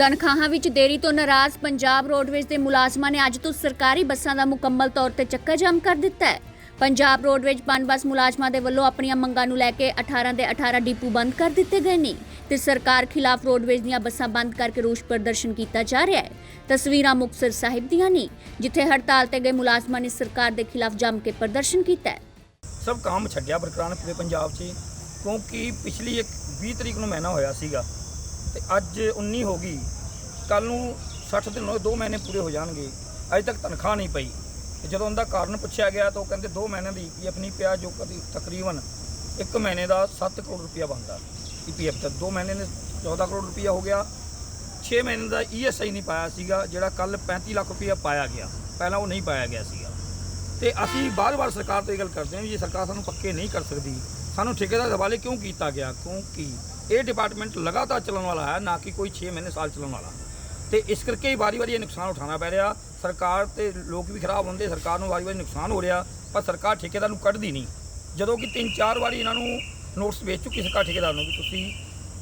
ਤਨਖਾਹਾਂ ਵਿੱਚ ਦੇਰੀ ਤੋਂ ਨਾਰਾਜ਼ ਪੰਜਾਬ ਰੋਡਵੇਜ਼ ਦੇ ਮੁਲਾਜ਼ਮਾਂ ਨੇ ਅੱਜ ਤੋਂ ਸਰਕਾਰੀ ਬੱਸਾਂ ਦਾ ਮੁਕੰਮਲ ਤੌਰ ਤੇ ਚੱਕਾ ਜਾਮ ਕਰ ਦਿੱਤਾ ਹੈ। ਪੰਜਾਬ ਰੋਡਵੇਜ਼ ਪਨ ਬੱਸ ਮੁਲਾਜ਼ਮਾਂ ਦੇ ਵੱਲੋਂ ਆਪਣੀਆਂ ਮੰਗਾਂ ਨੂੰ ਲੈ ਕੇ 18 ਦੇ 18 ਡਿਪੂ ਬੰਦ ਕਰ ਦਿੱਤੇ ਗਏ ਨੇ ਤੇ ਸਰਕਾਰ ਖਿਲਾਫ ਰੋਡਵੇਜ਼ ਦੀਆਂ ਬੱਸਾਂ ਬੰਦ ਕਰਕੇ ਰੋਸ ਪ੍ਰਦਰਸ਼ਨ ਕੀਤਾ ਜਾ ਰਿਹਾ ਹੈ। ਤਸਵੀਰਾਂ ਮੁਕਤਸਰ ਸਾਹਿਬ ਦੀਆਂ ਨੇ, ਜਿੱਥੇ ਹੜਤਾਲ ਤੇ ਗਏ ਮੁਲਾਜ਼ਮਾਂ ਨੇ ਸਰਕਾਰ ਦੇ ਖਿਲਾਫ ਜੰਮ ਕੇ ਪ੍ਰਦਰਸ਼ਨ ਕੀਤਾ ਹੈ। ਸਭ ਕੰਮ ਛੱਡਿਆ ਬਰਕਰਾਰ ਪੂਰੇ ਪੰਜਾਬ 'ਚ ਕਿਉਂਕਿ ਪਿਛਲੀ ਇੱਕ 20 ਤਰੀਕ ਨੂੰ ਮਹੀਨਾ ਹੋਇਆ ਸੀਗਾ ਤੇ ਅੱਜ 19 ਹੋ ਗਈ। ਕੱਲ ਨੂੰ 60 ਦਿਨ ਹੋਏ 2 ਮਹੀਨੇ ਪੂਰੇ ਹੋ ਜਾਣਗੇ। ਅਜੇ ਤੱਕ ਤਨਖਾਹ ਨਹੀਂ ਪਈ। ਤੇ ਜਦੋਂ ਉਹਦਾ ਕਾਰਨ ਪੁੱਛਿਆ ਗਿਆ ਤਾਂ ਉਹ ਕਹਿੰਦੇ 2 ਮਹੀਨਿਆਂ ਦੀ ਈਪੀਐਫ ਨਹੀਂ ਪਿਆ, ਜੋ ਕਦੀ ਤਕਰੀਬਨ 1 ਮਹੀਨੇ ਦਾ 7 ਕਰੋੜ ਰੁਪਇਆ ਬਣਦਾ ਈਪੀਐਫ ਤਾਂ 2 ਮਹੀਨੇ ਨੇ 14 ਕਰੋੜ ਰੁਪਇਆ ਹੋ ਗਿਆ। 6 ਮਹੀਨੇ ਦਾ ਈਐਸਆਈ ਨਹੀਂ ਪਾਇਆ ਸੀਗਾ, ਜਿਹੜਾ ਕੱਲ 35 ਲੱਖ ਰੁਪਇਆ ਪਾਇਆ ਗਿਆ। ਪਹਿਲਾਂ ਉਹ ਨਹੀਂ ਪਾਇਆ ਗਿਆ ਸੀਗਾ। ਤੇ ਅਸੀਂ ਬਾਰ-ਬਾਰ ਸਰਕਾਰ ਤੋਂ ਇਹ ਗੱਲ ਕਰਦੇ ਹਾਂ ਵੀ ਜੇ ਸਰਕਾਰ ਸਾਨੂੰ ਪੱਕੇ ਨਹੀਂ ਕਰ ਸਕਦੀ, ਸਾਨੂੰ ਠੇਕੇਦਾਰ ਦੇ ਹਵਾਲੇ ਕਿਉਂ ਕੀਤਾ ਗਿਆ? ਕਿਉਂਕਿ ਇਹ ਡਿਪਾਰਟਮੈਂਟ ਲਗਾਤਾਰ ਚੱਲਣ ਵਾਲਾ ਹੈ, ਨਾ ਕਿ ਕੋਈ 6 ਮਹੀਨੇ ਸਾਲ ਚੱਲਣ ਵਾਲਾ। ਤੇ ਇਸ ਕਰਕੇ ਹੀ ਵਾਰੀ-ਵਾਰੀ ਇਹ ਨੁਕਸਾਨ ਉਠਾਉਣਾ ਪੈ ਰਿਹਾ। ਸਰਕਾਰ ਤੇ ਲੋਕ ਵੀ ਖਰਾਬ ਹੁੰਦੇ, ਸਰਕਾਰ ਨੂੰ ਵਾਰੀ-ਵਾਰੀ ਨੁਕਸਾਨ ਹੋ ਰਿਹਾ, ਪਰ ਸਰਕਾਰ ਠੇਕੇਦਾਰ ਨੂੰ ਕੱਢਦੀ ਨਹੀਂ। ਜਦੋਂ ਕਿ ਤਿੰਨ ਚਾਰ ਵਾਰੀ ਇਹਨਾਂ ਨੂੰ ਨੋਟਿਸ ਵੇਚ ਚੁੱਕੀ ਸਰਕਾਰ ਠੇਕੇਦਾਰ ਨੂੰ ਵੀ ਤੁਸੀਂ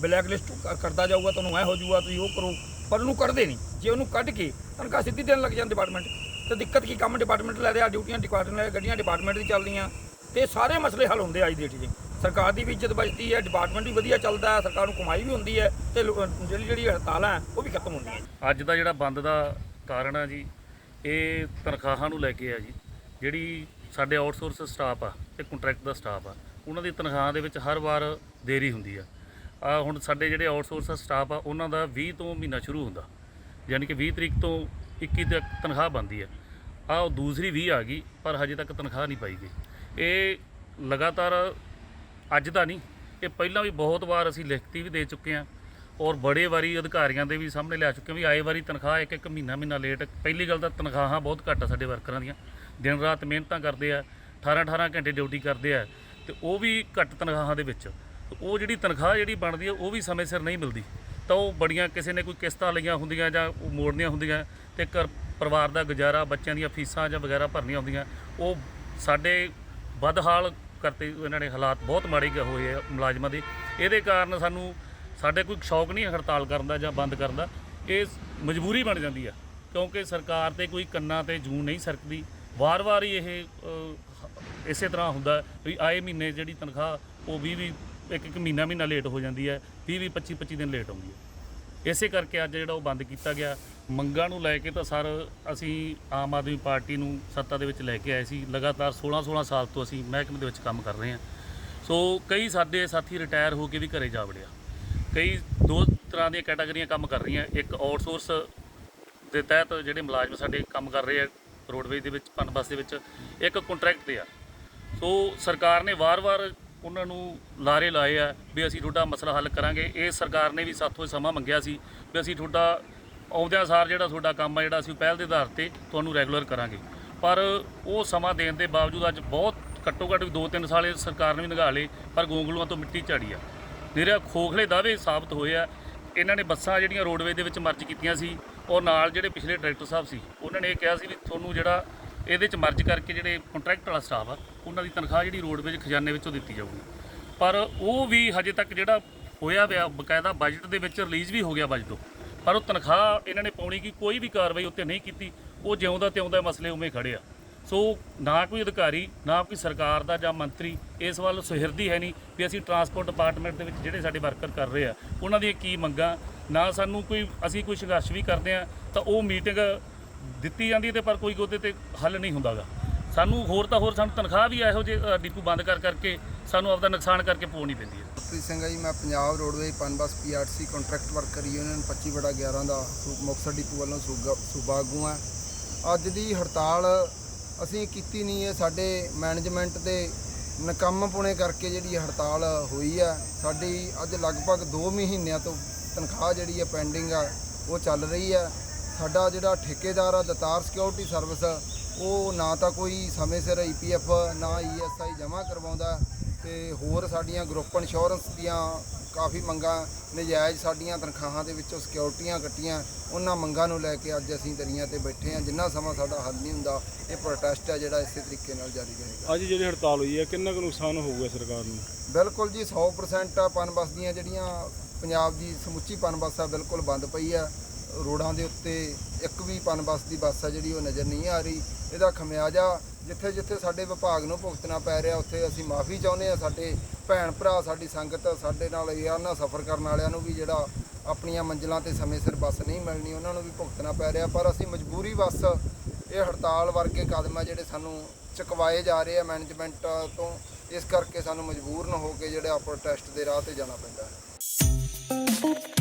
ਬਲੈਕ ਲਿਸਟ ਕਰਦਾ ਜਾਊਗਾ, ਤੁਹਾਨੂੰ ਐ ਹੋ ਜਾਊਗਾ, ਤੁਸੀਂ ਉਹ ਕਰੋ। ਪਰ ਉਹਨੂੰ ਕੱਢਦੇ ਨਹੀਂ। ਜੇ ਉਹਨੂੰ ਕੱਢ ਕੇ ਤਨਖਾਹ ਸਿੱਧੀ ਦੇਣ ਲੱਗ ਜਾਂਦਾ ਡਿਪਾਰਟਮੈਂਟ ਤੇ ਦਿੱਕਤ ਕੀ? ਕੰਮ ਡਿਪਾਰਟਮੈਂਟ ਲੈ ਰਿਹਾ, ਡਿਊਟੀਆਂ ਡਿਪਾਰਟਮੈਂਟ ਲੈ, ਗੱਡੀਆਂ ਡਿਪਾਰਟਮੈਂਟ ਦੀ ਚੱਲਦੀਆਂ। ਤੇ ਸਾਰੇ ਮਸਲੇ ਹੱਲ ਹੁੰਦੇ ਆ ਅੱਜ ਦੀ ਡੇਟ 'ਚ। ਸਰਕਾਰ ਦੀ ਵੀ ਇੱਜ਼ਤ ਬਚਦੀ ਹੈ ਡਿਪਾਰਟਮੈਂਟ ਵੀ ਵਧੀਆ ਚੱਲਦਾ ਹੈ, ਸਰਕਾਰ ਨੂੰ ਕਮਾਈ ਵੀ ਹੁੰਦੀ ਹੈ ਤੇ ਜਿਹੜੀ ਜਿਹੜੀ ਹੜਤਾਲਾਂ ਉਹ ਵੀ ਖਤਮ ਹੁੰਦੀਆਂ ਅੱਜ ਦਾ ਜਿਹੜਾ ਬੰਦ ਦਾ ਕਾਰਨ ਆ ਜੀ, ਇਹ ਤਨਖਾਹਾਂ ਨੂੰ ਲੈ ਕੇ ਆ ਜੀ, ਜਿਹੜੀ ਸਾਡੇ ਆਊਟਸੋਰਸ ਸਟਾਫ ਆ ਤੇ ਕੰਟਰੈਕਟ ਦਾ ਸਟਾਫ ਆ, ਉਹਨਾਂ ਦੀ ਤਨਖਾਹ ਦੇ ਵਿੱਚ ਹਰ ਵਾਰ ਦੇਰੀ ਹੁੰਦੀ ਆ। ਆ ਹੁਣ ਸਾਡੇ ਜਿਹੜੇ ਆਊਟਸੋਰਸ ਸਟਾਫ ਆ, ਉਹਨਾਂ ਦਾ 20 ਤੋਂ ਮਹੀਨਾ ਸ਼ੁਰੂ ਹੁੰਦਾ, ਯਾਨੀ ਕਿ 20 ਤਰੀਕ ਤੋਂ 21 ਤੱਕ ਤਨਖਾਹ ਬਣਦੀ ਆ। ਆ ਉਹ ਦੂਸਰੀ 20 ਆ ਗਈ, ਪਰ ਹਜੇ ਤੱਕ ਤਨਖਾਹ ਨਹੀਂ ਪਾਈ ਗਈ। ਇਹ ਲਗਾਤਾਰ ਅੱਜ ਦਾ ਨਹੀਂ, ਇਹ ਪਹਿਲਾਂ ਵੀ ਬਹੁਤ ਵਾਰ ਅਸੀਂ ਲਿਖਤੀ ਵੀ ਦੇ ਚੁੱਕੇ ਹਾਂ ਔਰ ਬੜੇ ਵਾਰੀ ਅਧਿਕਾਰੀਆਂ ਦੇ ਵੀ ਸਾਹਮਣੇ ਲਿਆ ਚੁੱਕੇ ਹਾਂ ਵੀ ਆਏ ਵਾਰੀ ਤਨਖਾਹ ਇੱਕ ਇੱਕ ਮਹੀਨਾ ਮਹੀਨਾ ਲੇਟ ਪਹਿਲੀ ਗੱਲ ਤਾਂ ਤਨਖਾਹਾਂ ਬਹੁਤ ਘੱਟ ਆ ਸਾਡੇ ਵਰਕਰਾਂ ਦੀਆਂ, ਦਿਨ ਰਾਤ ਮਿਹਨਤਾਂ ਕਰਦੇ ਆ 18 18 ਘੰਟੇ ਡਿਊਟੀ ਕਰਦੇ ਆ, ਤੇ ਉਹ ਵੀ ਘੱਟ ਤਨਖਾਹਾਂ ਦੇ ਵਿੱਚ ਉਹ ਜਿਹੜੀ ਤਨਖਾਹ ਜਿਹੜੀ ਬਣਦੀ ਆ, ਉਹ ਵੀ ਸਮੇਂ ਸਿਰ ਨਹੀਂ ਮਿਲਦੀ, ਤਾਂ ਉਹ ਬੜੀਆਂ ਕਿਸੇ ਨੇ ਕੋਈ ਕਿਸ਼ਤਾਂ ਲਈਆਂ ਹੁੰਦੀਆਂ ਜਾਂ ਉਹ ਮੋੜਨੀਆਂ ਹੁੰਦੀਆਂ, ਤੇ ਘਰ ਪਰਿਵਾਰ ਦਾ ਗੁਜ਼ਾਰਾ, ਬੱਚਿਆਂ ਦੀਆਂ ਫੀਸਾਂ ਜਾਂ ਵਗੈਰਾ ਭਰਨੀਆਂ ਹੁੰਦੀਆਂ, ਉਹ ਸਾਡੇ ਬਦਹਾਲ ਕਰਤੇ, ਇਹਨਾਂ ਨੇ ਹਾਲਾਤ ਬਹੁਤ ਮਾੜੇ ਗ- ਹੋਏ ਆ ਮੁਲਾਜ਼ਮਾਂ ਦੇ। ਇਹਦੇ ਕਾਰਨ ਸਾਨੂੰ, ਸਾਡੇ ਕੋਈ ਸ਼ੌਕ ਨਹੀਂ ਹੜਤਾਲ ਕਰਨ ਦਾ ਜਾਂ ਬੰਦ ਕਰਨ ਦਾ। ਇਹ ਮਜਬੂਰੀ ਬਣ ਜਾਂਦੀ ਆ, ਕਿਉਂਕਿ ਸਰਕਾਰ ਤੇ ਕੋਈ ਕੰਨਾਂ ਤੇ ਜੂਨ ਨਹੀਂ ਸਰਕਦੀ। ਵਾਰ-ਵਾਰ ਹੀ ਇਹ ਇਸੇ ਤਰ੍ਹਾਂ ਹੁੰਦਾ ਵੀ ਆਏ ਮਹੀਨੇ ਜਿਹੜੀ ਤਨਖਾਹ, ਉਹ 20 ਵੀ ਇੱਕ ਇੱਕ ਮਹੀਨਾ ਮਹੀਨਾ ਲੇਟ ਹੋ ਜਾਂਦੀ ਹੈ 20 20 25 25 ਦਿਨ ਲੇਟ ਆਉਂਦੀ ਹੈ। ਇਸੇ ਕਰਕੇ ਅੱਜ ਜਿਹੜਾ ਉਹ ਬੰਦ ਕੀਤਾ ਗਿਆ। ਮੰਗਾਂ ਨੂੰ ਲੈ ਕੇ ਤਾਂ ਸਰ ਅਸੀਂ ਆਮ ਆਦਮੀ ਪਾਰਟੀ ਨੂੰ ਸੱਤਾ ਦੇ ਵਿੱਚ ਲੈ ਕੇ ਆਏ ਸੀ। ਲਗਾਤਾਰ 16 16 ਸਾਲ ਤੋਂ ਅਸੀਂ ਮਹਿਕਮੇ ਦੇ ਵਿੱਚ ਕੰਮ ਕਰ ਰਹੇ ਹਾਂ। ਸੋ ਕਈ ਸਾਡੇ ਸਾਥੀ ਰਿਟਾਇਰ ਹੋ ਕੇ ਵੀ ਘਰੇ ਜਾ ਵੜਿਆ। ਕਈ ਦੋ ਤਰ੍ਹਾਂ ਦੀਆਂ ਕੈਟਾਗਰੀਆਂ ਕੰਮ ਕਰ ਰਹੀਆਂ। ਇੱਕ ਆਊਟਸੋਰਸ ਦੇ ਤਹਿਤ ਜਿਹੜੇ ਮੁਲਾਜ਼ਮ ਸਾਡੇ ਕੰਮ ਕਰ ਰਹੇ ਆ ਰੋਡਵੇਜ਼ ਦੇ ਵਿੱਚ ਪਨ ਬੱਸ ਦੇ ਵਿੱਚ, ਇੱਕ ਕੰਟਰੈਕਟ ਤੇ ਆ। ਸੋ ਸਰਕਾਰ ਨੇ ਵਾਰ-ਵਾਰ ਉਹਨਾਂ ਨੂੰ ਲਾਰੇ ਲਾਏ ਆ ਵੀ ਅਸੀਂ ਤੁਹਾਡਾ ਮਸਲਾ ਹੱਲ ਕਰਾਂਗੇ। ਇਹ ਸਰਕਾਰ ਨੇ ਵੀ ਸਾਥੋਂ ਇਹ ਸਮਾਂ ਮੰਗਿਆ ਸੀ ਵੀ ਅਸੀਂ ਤੁਹਾਡਾ ਆਉਂਦਿਆਂ ਸਾਰ ਜਿਹੜਾ ਤੁਹਾਡਾ ਕੰਮ ਆ, ਜਿਹੜਾ ਅਸੀਂ ਪਹਿਲ ਦੇ ਆਧਾਰ ਤੇ ਤੁਹਾਨੂੰ ਰੈਗੂਲਰ ਕਰਾਂਗੇ। ਪਰ ਉਹ ਸਮਾਂ ਦੇਣ ਦੇ ਬਾਵਜੂਦ ਅੱਜ ਬਹੁਤ ਘੱਟੋ ਘੱਟ 2-3 ਸਾਲ ਇਹ ਸਰਕਾਰ ਨੇ ਵੀ ਨਿਗਾਹ ਲਏ, ਪਰ ਗੋਂਗਲੂਆਂ ਤੋਂ ਮਿੱਟੀ ਝਾੜੀ ਆ। ਨਿਰੇ ਖੋਖਲੇ ਦਾਅਵੇ ਸਾਬਤ ਹੋਏ ਆ। ਇਹਨਾਂ ਨੇ ਬੱਸਾਂ ਜਿਹੜੀਆਂ ਰੋਡਵੇਜ਼ ਦੇ ਵਿੱਚ ਮਰਜ ਕੀਤੀਆਂ ਸੀ ਔਰ ਨਾਲ ਜਿਹੜੇ ਪਿਛਲੇ ਡਾਇਰੈਕਟਰ ਸਾਹਿਬ ਸੀ, ਉਹਨਾਂ ਨੇ ਇਹ ਕਿਹਾ ਸੀ ਵੀ ਤੁਹਾਨੂੰ ਜਿਹੜਾ ਇਹਦੇ ਚ ਮਰਜ ਕਰਕੇ ਜਿਹੜੇ ਕੰਟਰੈਕਟ ਵਾਲਾ ਸਟਾਫ ਆ, ਉਹਨਾਂ ਦੀ ਤਨਖਾਹ ਜਿਹੜੀ ਰੋਡਵੇਜ਼ ਖਜ਼ਾਨੇ ਵਿੱਚੋਂ ਦਿੱਤੀ ਜਾਊਗੀ। ਪਰ ਉਹ ਵੀ ਹਜੇ ਤੱਕ ਜਿਹੜਾ ਹੋਇਆ ਪਿਆ, ਬਕਾਇਦਾ ਬਜਟ ਦੇ ਵਿੱਚ ਰਿਲੀਜ਼ ਵੀ ਹੋ ਗਿਆ ਬਜਟ ਪਰ ਉਹ ਤਨਖਾਹ ਇਹਨਾਂ ਨੇ ਪਾਉਣੀ ਕੀ ਕੋਈ ਵੀ ਕਾਰਵਾਈ ਉੱਤੇ ਨਹੀਂ ਕੀਤੀ, ਉਹ ਜਿਉਂਦਾ ਤਿਉਂਦਾ ਮਸਲੇ ਉਵੇਂ ਖੜੇ ਆ। ਸੋ ਨਾ ਕੋਈ ਅਧਿਕਾਰੀ, ਨਾ ਕੋਈ ਸਰਕਾਰ ਦਾ ਜਾਂ ਮੰਤਰੀ ਇਸ ਵੱਲ ਸੁਹਿਰਦੀ ਹੈ ਨਹੀਂ ਵੀ ਅਸੀਂ ਟਰਾਂਸਪੋਰਟ ਡਿਪਾਰਟਮੈਂਟ ਦੇ ਵਿੱਚ ਜਿਹੜੇ ਸਾਡੇ ਵਰਕਰ ਕਰ ਰਹੇ ਆ, ਉਹਨਾਂ ਦੀਆਂ ਕੀ ਮੰਗਾਂ, ਨਾ ਸਾਨੂੰ ਕੋਈ, ਅਸੀਂ ਕੋਈ ਸੰਘਰਸ਼ ਵੀ ਕਰਦੇ ਆ, ਤਾਂ ਉਹ ਮੀਟਿੰਗ ਦਿੱਤੀ ਜਾਂਦੀ ਹੈ ਤੇ ਪਰ ਕੋਈ ਉਹਦੇ ਤੇ ਹੱਲ ਨਹੀਂ ਹੁੰਦਾਗਾ। ਸਾਨੂੰ ਹੋਰ ਤਾਂ ਹੋਰ ਸਾਨੂੰ ਤਨਖਾਹ ਵੀ ਇਹੋ ਜਿਹੇ ਡੀਪੂ ਬੰਦ ਕਰ ਕਰਕੇ ਸਾਨੂੰ ਆਪਦਾ ਨੁਕਸਾਨ ਕਰਕੇ ਪਾਉਣੀ ਪੈਂਦੀ ਹੈ। ਪ੍ਰੀਤ ਸਿੰਘ ਹੈ ਜੀ, ਮੈਂ Punjab roadways Punbus PRT contract worker union 25 ਬੜਾ 11 ਦਾ ਸੂ- ਮੁਕਤਸਰ ਡੀਪੂ ਵੱਲੋਂ ਸੂਗਾ- ਸੂਬਾ ਆਗੂ ਹਾਂ। ਅੱਜ ਦੀ ਹੜਤਾਲ ਅਸੀਂ ਕੀਤੀ ਨਹੀਂ ਹੈ, ਸਾਡੇ ਮੈਨੇਜਮੈਂਟ ਦੇ ਨਕੰਮ ਪੁਣੇ ਕਰਕੇ ਜਿਹੜੀ ਹੜਤਾਲ ਹੋਈ ਹੈ, ਸਾਡੀ ਅੱਜ ਲਗਭਗ 2 ਮਹੀਨਿਆਂ ਤੋਂ ਤਨਖਾਹ ਜਿਹੜੀ ਹੈ ਪੈਂਡਿੰਗ ਆ, ਉਹ ਚੱਲ ਰਹੀ ਹੈ। ਸਾਡਾ ਜਿਹੜਾ ਠੇਕੇਦਾਰ ਆ ਦਤਾਰ ਸਿਕਿਉਰਿਟੀ ਸਰਵਿਸ ਉਹ ਨਾ ਤਾਂ ਕੋਈ ਸਮੇਂ ਸਿਰ ਈਪੀਐਫ ਨਾ ਈਐਸਆਈ ਜਮ੍ਹਾਂ ਕਰਵਾਉਂਦਾ ਤੇ ਹੋਰ ਸਾਡੀਆਂ ਗਰੁੱਪ ਇੰਸ਼ੋਰੈਂਸ ਦੀਆਂ ਕਾਫੀ ਮੰਗਾਂ ਨਜਾਇਜ਼ ਸਾਡੀਆਂ ਤਨਖਾਹਾਂ ਦੇ ਵਿੱਚੋਂ ਸਿਕਿਉਰਿਟੀਆਂ ਕੱਟੀਆਂ ਉਹਨਾਂ ਮੰਗਾਂ ਨੂੰ ਲੈ ਕੇ ਅੱਜ ਅਸੀਂ ਦਰੀਆਂ ਤੇ ਬੈਠੇ ਹਾਂ। ਜਿੰਨਾ ਸਮਾਂ ਸਾਡਾ ਹੱਲ ਨਹੀਂ ਹੁੰਦਾ ਇਹ ਪ੍ਰੋਟੈਸਟ ਹੈ ਜਿਹੜਾ ਇਸੇ ਤਰੀਕੇ ਨਾਲ ਜਾਰੀ ਰਹੇਗਾ। ਅੱਜ ਜਿਹੜੀ ਹੜਤਾਲ ਹੋਈ ਹੈ ਕਿੰਨਾ ਕੁ ਨੁਕਸਾਨ ਹੋਊਗਾ ਸਰਕਾਰ ਨੂੰ? ਬਿਲਕੁਲ ਜੀ 100% ਪਨ ਬੱਸ ਦੀਆਂ ਜਿਹੜੀਆਂ ਪੰਜਾਬ ਦੀ ਸਮੁੱਚੀ ਪਨ ਬੱਸ ਆ ਬਿਲਕੁਲ ਬੰਦ ਪਈ ਆ। ਰੋਡਾਂ ਦੇ ਉੱਤੇ ਇੱਕ ਵੀ ਪਨ ਬੱਸ ਦੀ ਬੱਸ ਆ ਜਿਹੜੀ ਉਹ ਨਜ਼ਰ ਨਹੀਂ ਆ ਰਹੀ। ਇਹਦਾ ਖਮਿਆਜਾ ਜਿੱਥੇ ਜਿੱਥੇ ਸਾਡੇ ਵਿਭਾਗ ਨੂੰ ਭੁਗਤਣਾ ਪੈ ਰਿਹਾ, ਉੱਥੇ ਅਸੀਂ ਮਾਫੀ ਚਾਹੁੰਦੇ ਆ ਸਾਡੇ ਭੈਣ ਭਰਾ, ਸਾਡੀ ਸੰਗਤ ਸਾਡੇ ਨਾਲ ਯਾਰ ਸਫ਼ਰ ਕਰਨ ਵਾਲਿਆਂ ਨੂੰ ਵੀ ਜਿਹੜਾ ਆਪਣੀਆਂ ਮੰਜ਼ਿਲਾਂ ਤੇ ਸਮੇਂ ਸਿਰ ਬੱਸ ਨਹੀਂ ਮਿਲਣੀ, ਉਹਨਾਂ ਨੂੰ ਵੀ ਭੁਗਤਣਾ ਪੈ ਰਿਹਾ। ਪਰ ਅਸੀਂ ਮਜਬੂਰੀ ਬੱਸ, ਇਹ ਹੜਤਾਲ ਵਰਗੇ ਕਦਮ ਆ ਜਿਹੜੇ ਸਾਨੂੰ ਚੁਕਵਾਏ ਜਾ ਰਹੇ ਆ ਮੈਨੇਜਮੈਂਟ ਤੋਂ। ਇਸ ਕਰਕੇ ਸਾਨੂੰ ਮਜਬੂਰਨ ਹੋ ਕੇ ਜਿਹੜਾ ਪ੍ਰੋਟੈਸਟ ਦੇ ਰਾਹ ਤੇ ਜਾਣਾ ਪੈਂਦਾ ਹੈ।